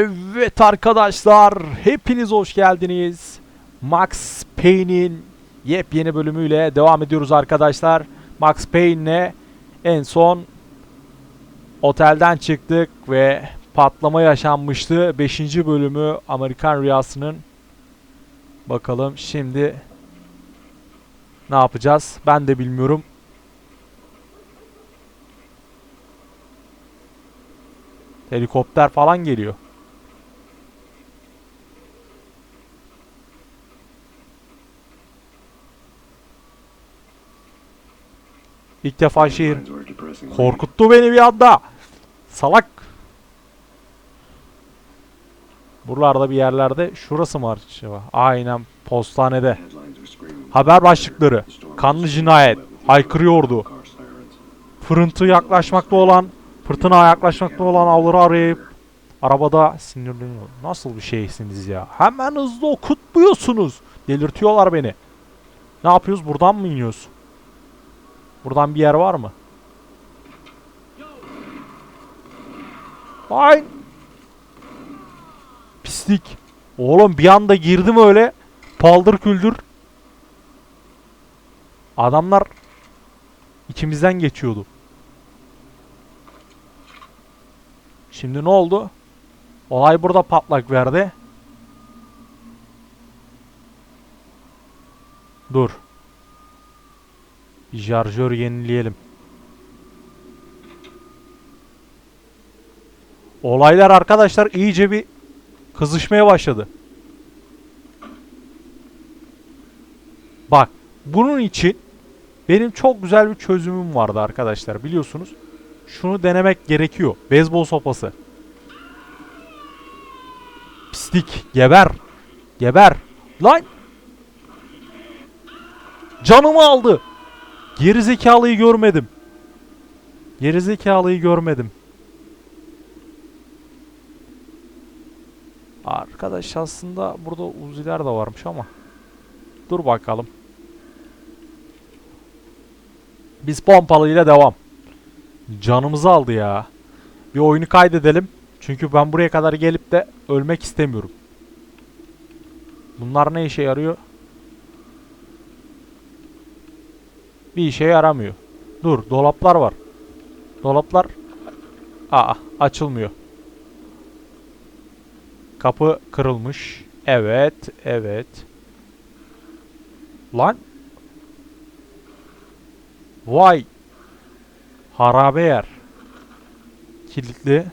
Evet arkadaşlar, hepiniz hoş geldiniz. Max Payne'in yepyeni bölümüyle devam ediyoruz arkadaşlar. Max Payne'le en son otelden çıktık ve patlama yaşanmıştı. 5. bölümü Amerikan Rüyası'nın. Bakalım şimdi ne yapacağız? Ben de bilmiyorum. Helikopter falan geliyor. İlk defa şehir korkuttu beni bir anda. Salak. Buralarda bir yerlerde şurası mı acaba? Aynen postanede. Haber başlıkları. Kanlı cinayet. Haykırıyordu. Fırıntı yaklaşmakta olan, fırtına yaklaşmakta olan avları arayıp arabada sinirleniyor. Nasıl bir şeysiniz ya? Hemen hızlı okutmuyorsunuz. Delirtiyorlar beni. Ne yapıyoruz? Buradan mı iniyoruz? Buradan bir yer var mı? Ay. Pislik. Oğlum bir anda girdim öyle. Paldır küldür. Adamlar içimizden geçiyordu. Şimdi ne oldu? Olay burada patlak verdi. Dur. Bir şarjör yenileyelim. Olaylar arkadaşlar iyice bir kızışmaya başladı. Bak bunun için benim çok güzel bir çözümüm vardı arkadaşlar biliyorsunuz. Şunu denemek gerekiyor. Beyzbol sopası. Pislik. Geber. Geber. Lan. Canımı aldı. Geri zekalıyı görmedim. Geri zekalıyı görmedim. Arkadaş aslında burada uziler de varmış ama. Dur bakalım. Biz pompalıyla devam. Canımızı aldı ya. Bir oyunu kaydedelim. Çünkü ben buraya kadar gelip de ölmek istemiyorum. Bunlar ne işe yarıyor? Bir işe yaramıyor. Dur dolaplar var. Dolaplar Aa açılmıyor. Kapı kırılmış. Evet, evet. Lan. Vay. Harabe yer. Kilitli.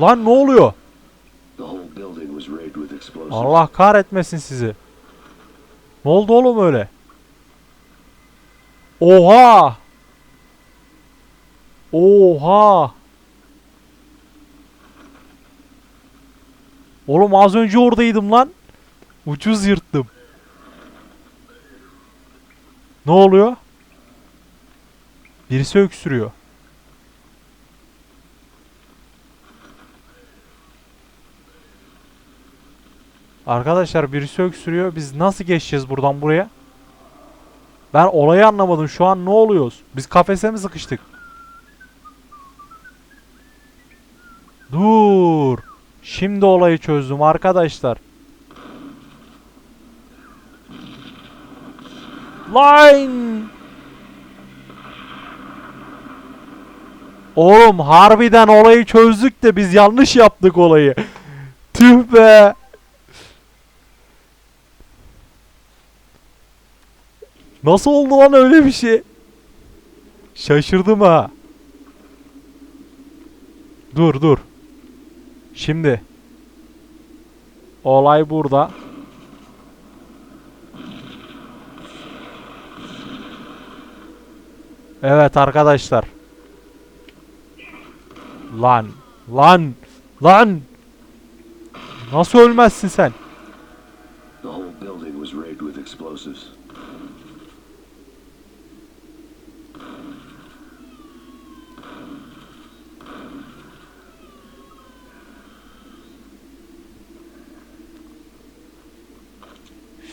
Lan ne oluyor? Allah kahretmesin sizi. Ne oldu oğlum öyle? Oha! Oha! Oğlum az önce oradaydım lan. Ucuz yırttım. Ne oluyor? Birisi öksürüyor. Arkadaşlar birisi öksürüyor. Biz nasıl geçeceğiz buradan buraya? Ben olayı anlamadım. Şu an ne oluyoruz? Biz kafese mi sıkıştık? Dur. Şimdi olayı çözdüm arkadaşlar. Line. Oğlum harbiden olayı çözdük de biz yanlış yaptık olayı. Tüh be. Nasıl oldu lan öyle bir şey? Şaşırdım ha. Dur dur. Şimdi. Olay burada. Evet arkadaşlar. Lan. Lan. Lan. Nasıl ölmezsin sen?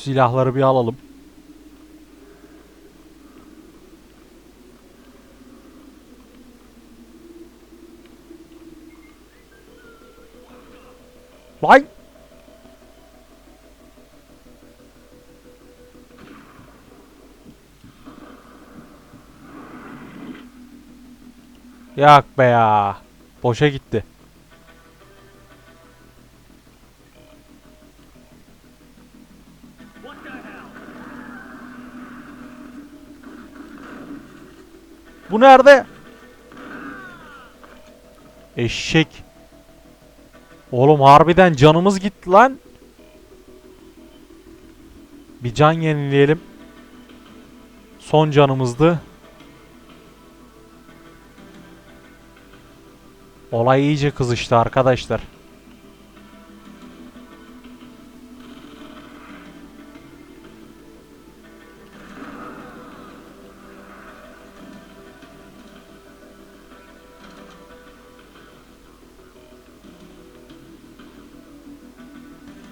Silahları bir alalım. Lan! Yak be ya. Boşa gitti. Bu nerede? Eşek. Oğlum harbiden canımız gitti lan. Bir can yenileyelim. Son canımızdı. Olay iyice kızıştı arkadaşlar.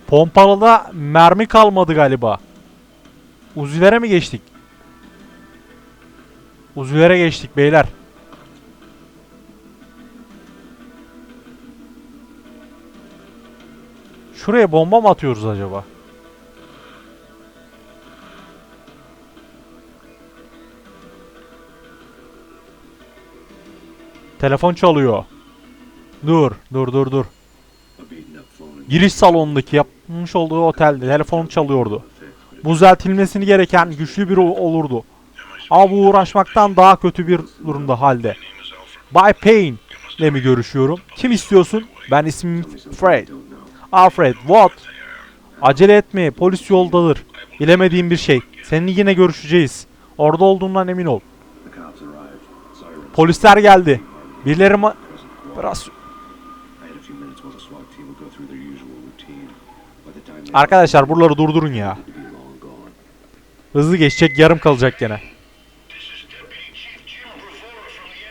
Pompalıda mermi kalmadı galiba. Uzilere mi geçtik? Uzilere geçtik beyler. Şuraya bomba mı atıyoruz acaba? Telefon çalıyor. Dur, dur, dur, dur. Giriş salonundaki yapmış olduğu otelde telefon çalıyordu. Bu düzeltilmesini gereken güçlü biri olurdu. Ama bu uğraşmaktan daha kötü bir durumda halde. Bay Payne ile mi görüşüyorum? Kim istiyorsun? Ben ismim Fred. Alfred, what? Acele etme, polis yoldadır. Bilemediğim bir şey. Seninle yine görüşeceğiz. Orada olduğundan emin ol. Polisler geldi. Birileri ma- biraz I had a few minutes while the SWAT team would go through their usual routine. By the time they Arkadaşlar buraları durdurun ya. Hızlı geçecek, yarım kalacak gene.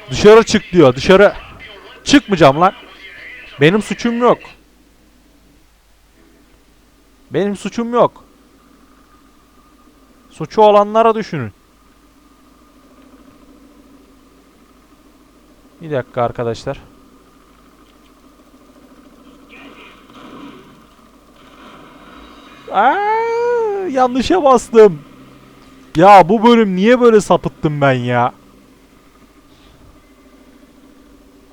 Dışarı çık diyor. Dışarı çıkmayacağım lan. Benim suçum yok. Benim suçum yok. Suçu olanlara düşünün. Bir dakika arkadaşlar. Aa, yanlışa bastım. Ya bu bölüm niye böyle sapıttım ben ya?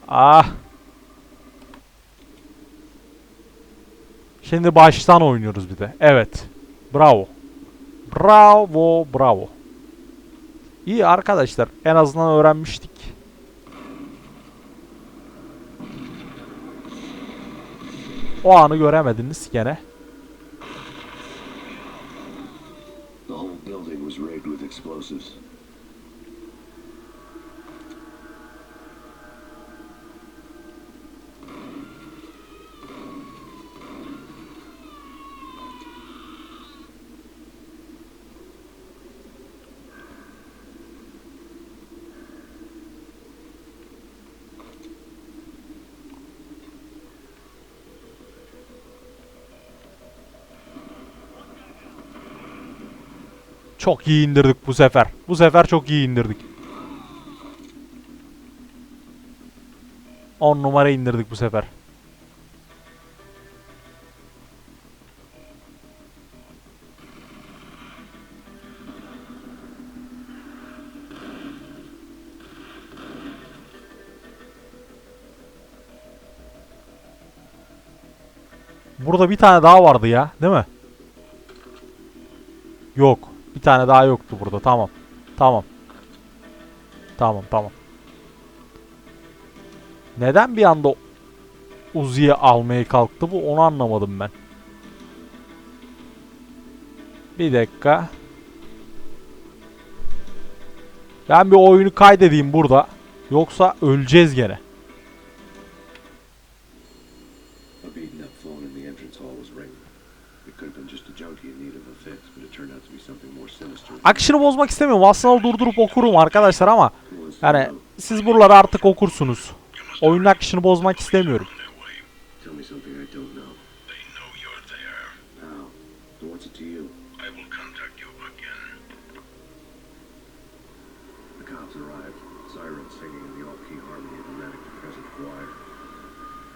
Ah. Şimdi baştan oynuyoruz bir de. Evet. Bravo. Bravo, bravo. İyi arkadaşlar. En azından öğrenmiştik. O anı göremediniz gene. Explosives. Çok iyi indirdik bu sefer. Bu sefer çok iyi indirdik. 10 numara indirdik bu sefer. Burada bir tane daha vardı ya, değil mi? Yok. Bir tane daha yoktu burada. Tamam. Tamam. Tamam tamam. Neden bir anda Uzi'ye almaya kalktı bu onu anlamadım ben. Bir dakika. Ben bir oyunu kaydedeyim burada. Yoksa öleceğiz gene. Akışını bozmak istemiyorum. Aslında durdurup okurum arkadaşlar ama yani siz buraları artık okursunuz. Oyunun akışını bozmak istemiyorum.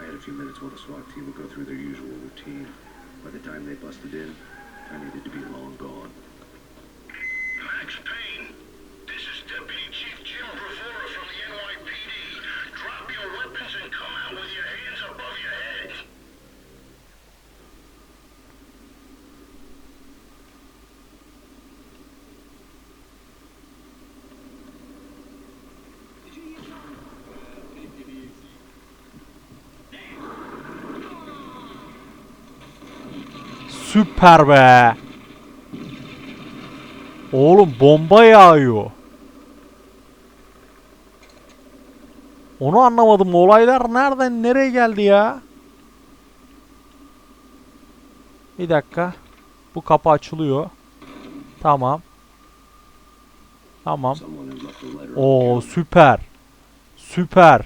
I had a few minutes while the SWAT team would go through their usual routine. By the time they busted in, I needed to be long gone. Max Süper be. Oğlum bomba yağıyor. Onu anlamadım. Olaylar nereden nereye geldi ya? Bir dakika. Bu kapı açılıyor. Tamam. Tamam. Counter. süper. Süper.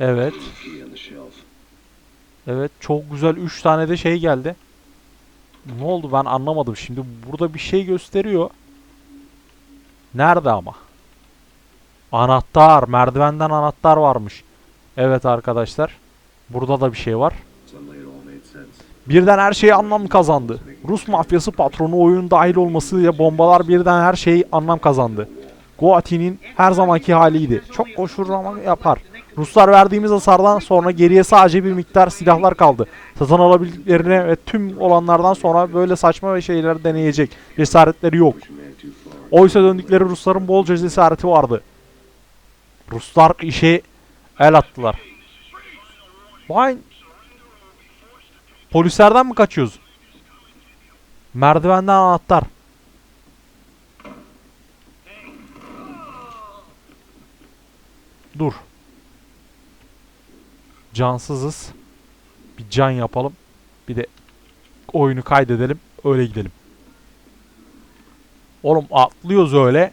Evet. Evet çok güzel 3 tane de şey geldi. Ne oldu ben anlamadım. Şimdi burada bir şey gösteriyor. Nerede ama? Anahtar. Merdivenden anahtar varmış. Evet arkadaşlar. Burada da bir şey var. Birden her şey anlam kazandı. Rus mafyası patronu oyun dahil olmasıyla bombalar birden her şey anlam kazandı. Goati'nin her zamanki haliydi. Çok koşurlama yapar. Ruslar verdiğimiz hasardan sonra geriye sadece bir miktar silahlar kaldı. Satın alabildiklerine ve tüm olanlardan sonra böyle saçma ve şeyler deneyecek cesaretleri yok. Oysa döndükleri Rusların bolca cesareti vardı. Ruslar işe el attılar. Vay. Polislerden mi kaçıyoruz? Merdivenden anahtar. Dur. Cansızız. Bir can yapalım. Bir de oyunu kaydedelim. Öyle gidelim. Oğlum atlıyoruz öyle.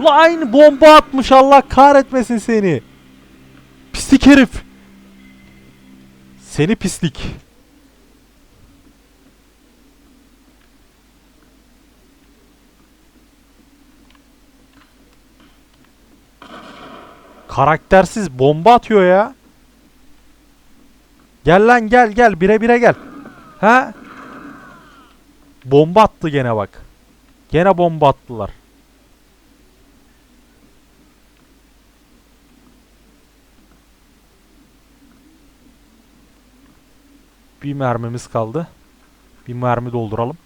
Lan bomba atmış Allah kahretmesin seni. Pislik herif. Seni pislik. Karaktersiz bomba atıyor ya. Gel lan gel gel bire bire gel. Ha? Bomba attı gene bak. Gene bomba attılar. Bir mermimiz kaldı. Bir mermi dolduralım.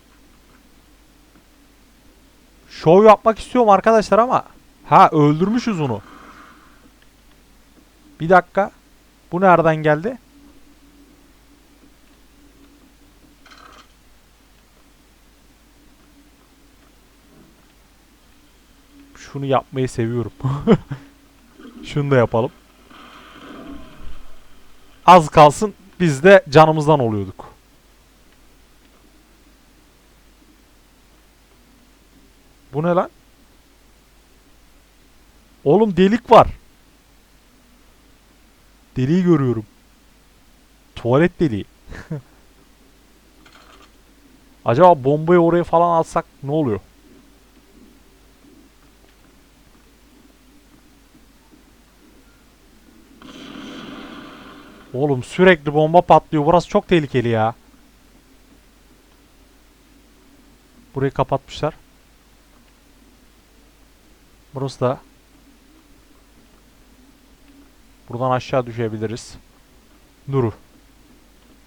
Şov yapmak istiyorum arkadaşlar ama. Ha öldürmüşüz onu. Bir dakika. Bu nereden geldi? Şunu yapmayı seviyorum. Şunu da yapalım. Az kalsın biz de canımızdan oluyorduk. Bu ne lan? Oğlum delik var. Deliği görüyorum. Tuvalet deliği. Acaba bombayı oraya falan atsak ne oluyor? Oğlum sürekli bomba patlıyor. Burası çok tehlikeli ya. Burayı kapatmışlar. Burası da. Buradan aşağı düşebiliriz. Dur.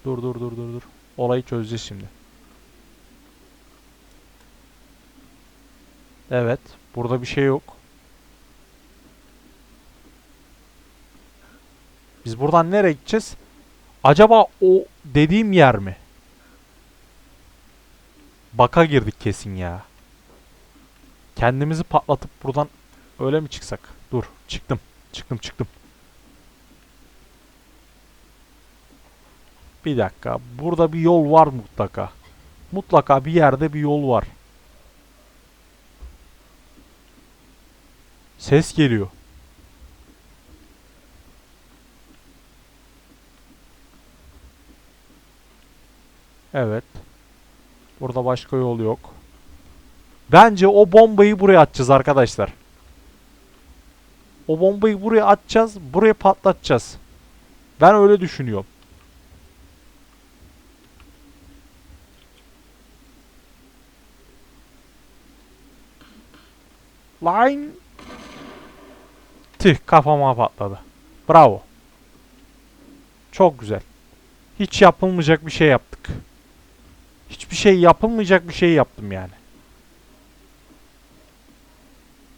Dur dur dur dur dur. Olayı çözeceğiz şimdi. Evet. Burada bir şey yok. Biz buradan nereye gideceğiz? Acaba o dediğim yer mi? Baka girdik kesin ya. Kendimizi patlatıp buradan öyle mi çıksak? Dur, çıktım. Çıktım, çıktım. Bir dakika. Burada bir yol var mutlaka. Mutlaka bir yerde bir yol var. Ses geliyor. Evet. Burada başka yol yok. Bence o bombayı buraya atacağız arkadaşlar. O bombayı buraya atacağız. Buraya patlatacağız. Ben öyle düşünüyorum. Line. Tüh kafama patladı. Bravo. Çok güzel. Hiç yapılmayacak bir şey yaptık. Hiçbir şey yapılmayacak bir şey yaptım yani.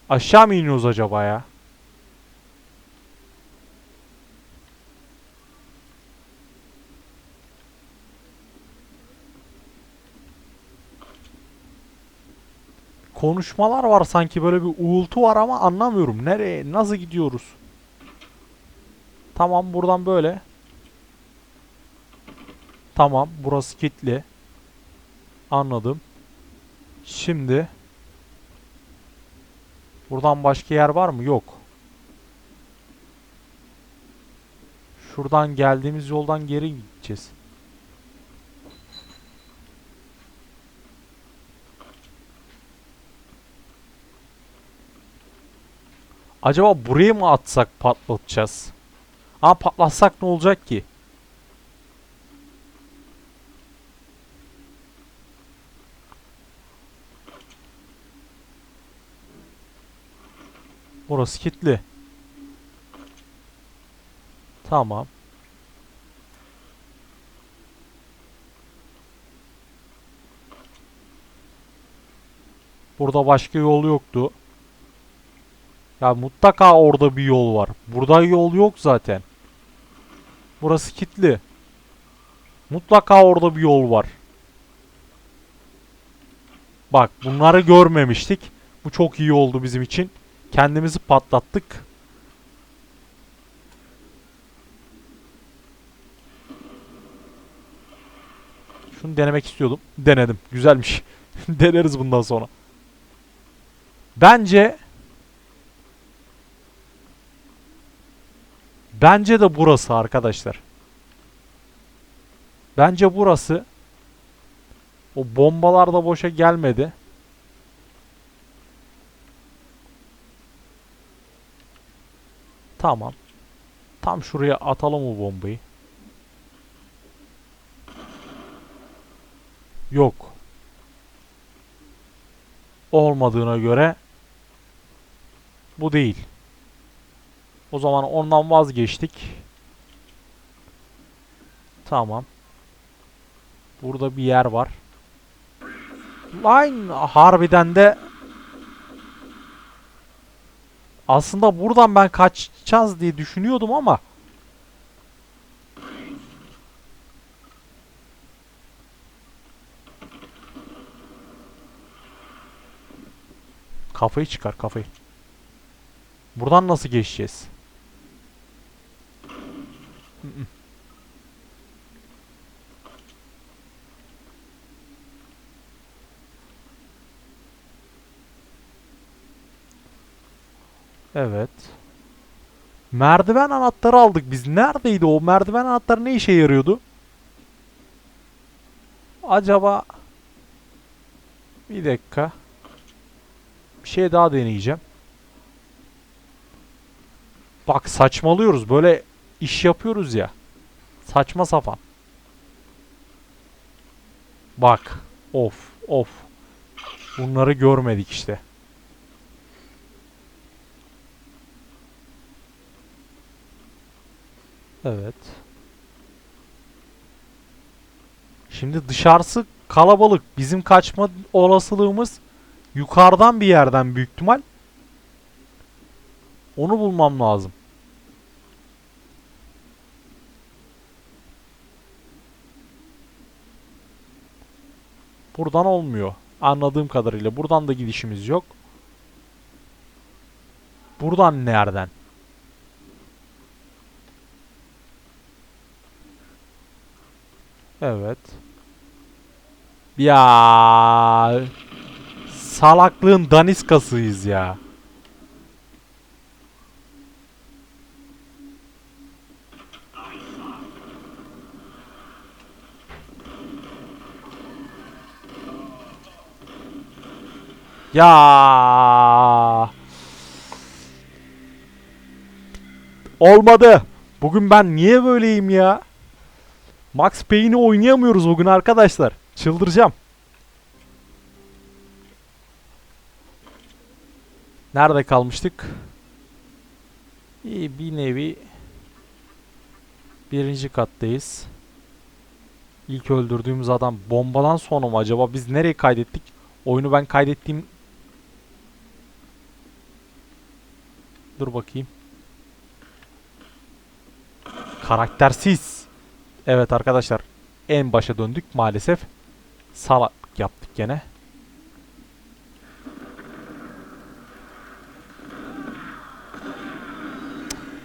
Aşağı mı iniyoruz acaba ya? Konuşmalar var sanki böyle bir uğultu var ama anlamıyorum. Nereye? Nasıl gidiyoruz? Tamam buradan böyle. Tamam burası kilitli. Anladım. Şimdi buradan başka yer var mı? Yok. Şuradan geldiğimiz yoldan geri gideceğiz. Acaba buraya mı atsak patlatacağız? Ama patlatsak ne olacak ki? Burası kilitli. Tamam. Burada başka yol yoktu. Ya mutlaka orada bir yol var. Burada yol yok zaten. Burası kilitli. Mutlaka orada bir yol var. Bak bunları görmemiştik. Bu çok iyi oldu bizim için. Kendimizi patlattık. Şunu denemek istiyordum. Denedim. Güzelmiş. Deneriz bundan sonra. Bence Bence de burası arkadaşlar. Bence burası. O bombalar da boşa gelmedi. Tamam. Tam şuraya atalım o bombayı. Yok. Olmadığına göre bu değil. O zaman ondan vazgeçtik. Tamam. Burada bir yer var. Line harbiden de aslında buradan ben kaçacağız diye düşünüyordum ama Kafayı çıkar kafayı. Buradan nasıl geçeceğiz? Evet. Merdiven anahtarı aldık biz. Neredeydi o? Merdiven anahtarı ne işe yarıyordu? Acaba bir dakika. Bir şey daha deneyeceğim. Bak saçmalıyoruz. Böyle iş yapıyoruz ya. Saçma sapan. Bak. Of of. Bunları görmedik işte. Evet. Şimdi dışarısı kalabalık. Bizim kaçma olasılığımız yukarıdan bir yerden büyük ihtimal. Onu bulmam lazım. Buradan olmuyor. Anladığım kadarıyla. Buradan da gidişimiz yok. Buradan nereden? Evet. Ya salaklığın daniskasıyız ya. Ya. Olmadı. Bugün ben niye böyleyim ya? Max Payne'i oynayamıyoruz bugün arkadaşlar. Çıldıracağım. Nerede kalmıştık? İyi bir nevi birinci kattayız. İlk öldürdüğümüz adam bombadan sonra mı acaba? Biz nereye kaydettik? Oyunu ben kaydettiğim... Dur bakayım. Karaktersiz. Evet arkadaşlar. En başa döndük maalesef. Salak yaptık gene.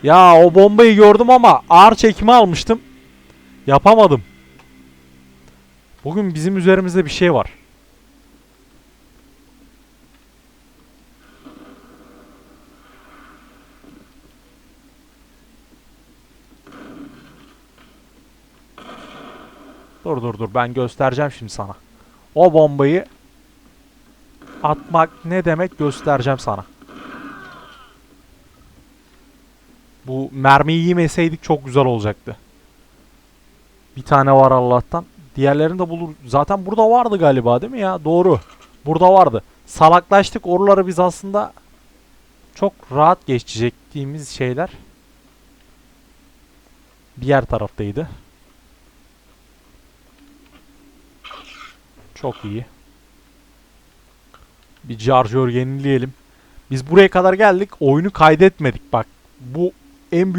Ya o bombayı gördüm ama ağır çekimi almıştım. Yapamadım. Bugün bizim üzerimizde bir şey var. Dur dur dur ben göstereceğim şimdi sana. O bombayı atmak ne demek göstereceğim sana. Bu mermiyi yemeseydik çok güzel olacaktı. Bir tane var Allah'tan. Diğerlerini de bulur. Zaten burada vardı galiba değil mi ya? Doğru. Burada vardı. Salaklaştık. Oraları biz aslında çok rahat geçecektiğimiz şeyler. Diğer taraftaydı. Çok iyi. Bir charger yenileyelim. Biz buraya kadar geldik. Oyunu kaydetmedik bak. Bu en büyük